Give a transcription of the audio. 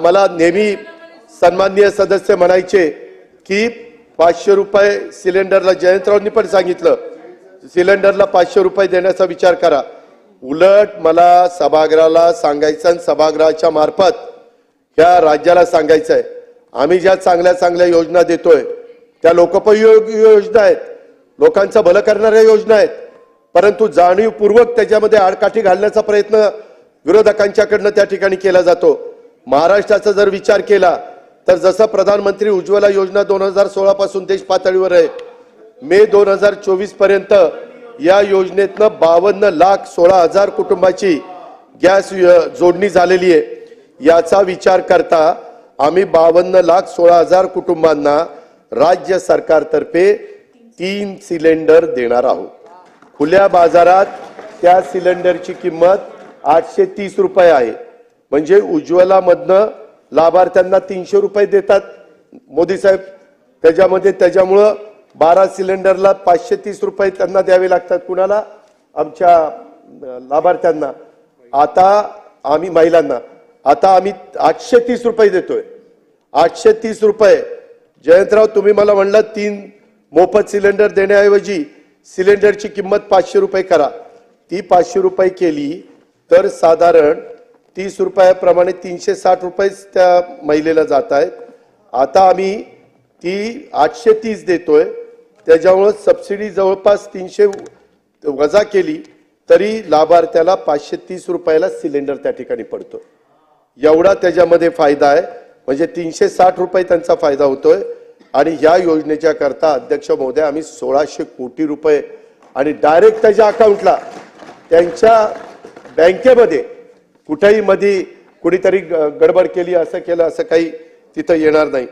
मला नेहमी सन्माननीय सदस्य म्हणायचे की पाचशे रुपये सिलेंडरला जयंतरावनी पण सांगितलं सिलेंडरला पाचशे रुपये देण्याचा विचार करा. उलट मला सभागृहाला सांगायचं आणि सभागृहाच्या मार्फत ह्या राज्याला सांगायचं आहे आम्ही ज्या चांगल्या चांगल्या योजना देतोय त्या लोकोपयोगी योजना आहेत लोकांचं भलं करणाऱ्या योजना आहेत परंतु जाणीवपूर्वक त्याच्यामध्ये आडकाठी घालण्याचा प्रयत्न विरोधकांच्याकडनं त्या ठिकाणी केला जातो. महाराष्ट्राचा जर विचार केला तर जसं प्रधानमंत्री उज्ज्वला योजना दोन हजार सोळा पासून देश पातळीवर आहे मे दोन हजार चोवीसपर्यंत या योजनेतनं बावन्न लाख सोळा हजार कुटुंबाची गॅस जोडणी झालेली आहे. याचा विचार करता आम्ही बावन्न लाख सोळा हजार कुटुंबांना राज्य सरकारतर्फे तीन सिलेंडर देणार आहोत. खुल्या बाजारात त्या सिलेंडरची किंमत आठशे तीस रुपये आहे. म्हणजे उज्ज्वलामधनं लाभार्थ्यांना तीनशे रुपये देतात. मोदी साहेब त्याच्यामध्ये त्याच्यामुळं बारा सिलेंडरला पाचशे तीस रुपये त्यांना द्यावे लागतात. कुणाला? आमच्या लाभार्थ्यांना. आता आम्ही महिलांना. आता आम्ही आठशे तीस रुपये देतोय. आठशे तीस रुपये. जयंतराव तुम्ही मला म्हणला तीन मोफत सिलेंडर देण्याऐवजी सिलेंडरची किंमत पाचशे रुपये करा. ती पाचशे रुपये केली तर साधारण तीस रुपयाप्रमाणे तीनशे साठ रुपयेच त्या महिलेला जात आहेत. आता आम्ही ती आठशे तीस देतोय. त्याच्यामुळं सबसिडी जवळपास तीनशे वजा केली तरी लाभार्थ्याला पाचशे तीस रुपयाला सिलेंडर त्या ठिकाणी पडतो एवढा त्याच्यामध्ये फायदा आहे. म्हणजे तीनशे साठ रुपये त्यांचा फायदा होतोय. आणि या योजनेच्या करता अध्यक्ष महोदय आम्ही सोळाशे कोटी रुपये आणि डायरेक्ट त्याच्या अकाउंटला त्यांच्या बँकेमध्ये कुठेही मध्ये कुणीतरी ग- गडबड केली असं केलं असं काही तिथं येणार नाही.